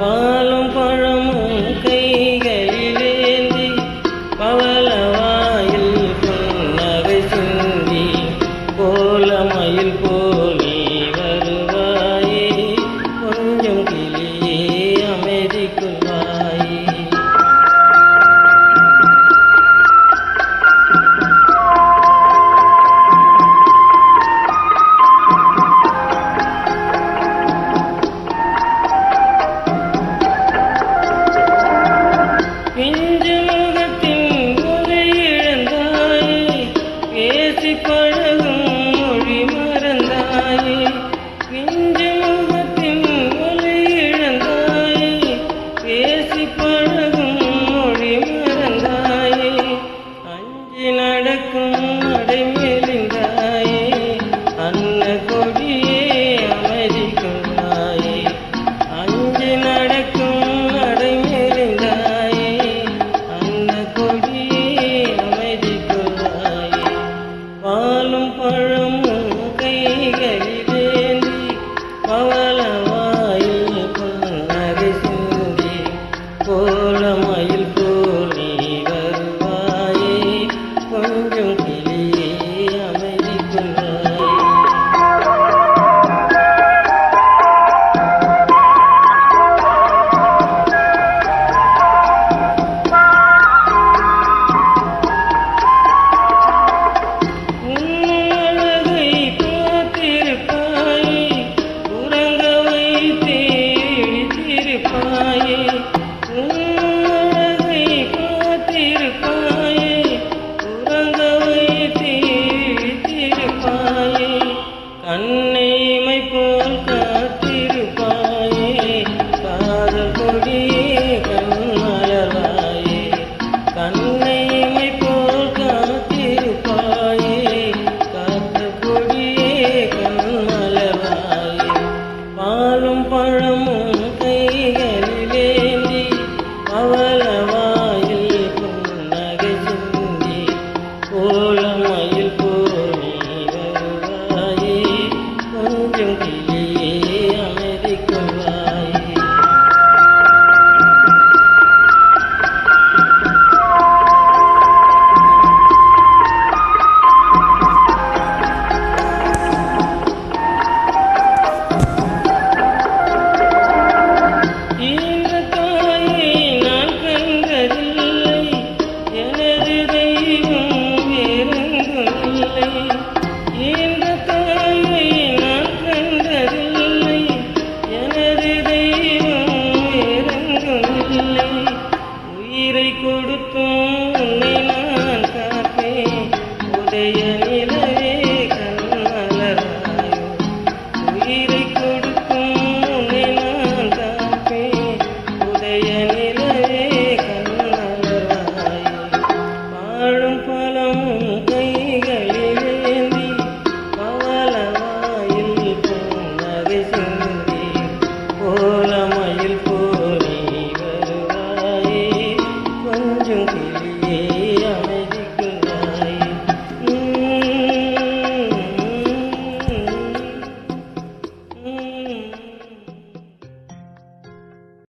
but மாடும் பழமும் கைகளிலேந்தி அவளவாயில் புன்னகை சிந்தி போல கொடுத்த